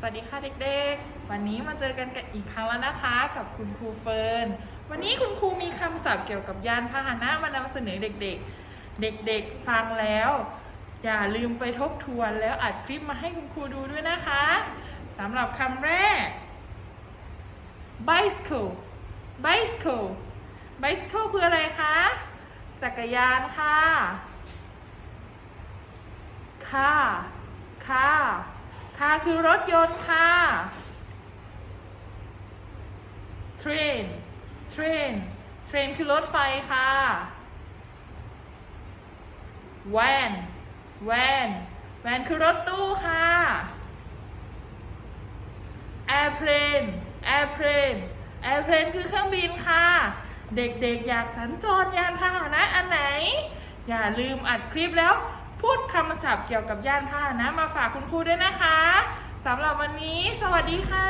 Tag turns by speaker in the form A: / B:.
A: สวัสดีค่ะเด็กๆ วันนี้มาเจอกันกันอีกครั้งแล้วนะคะ กับคุณครูเฟิร์น วันนี้คุณครูมีคำศัพท์เกี่ยวกับยานพาหนะมานำเสนอเด็กๆ เด็กๆ ฟังแล้ว อย่าลืมไปทบทวนแล้วอัดคลิปมาให้คุณครูดูด้วยนะคะสำหรับคำแรก bicycle bicycle bicycle คืออะไรคะ จักรยานค่ะ car car car คือรถยนต์ค่ะ train train train คือรถไฟค่ะ van van van คือรถตู้ค่ะ airplane airplane airplane คือเครื่องบินค่ะ เด็กๆ อยากสัญจรยานพาหนะอันไหน อย่าลืมอัดคลิปแล้ว พูดคำศัพท์เกี่ยวกับย่านพานะ มาฝากคุณครูด้วยนะคะสำหรับวันนี้ สวัสดีค่ะ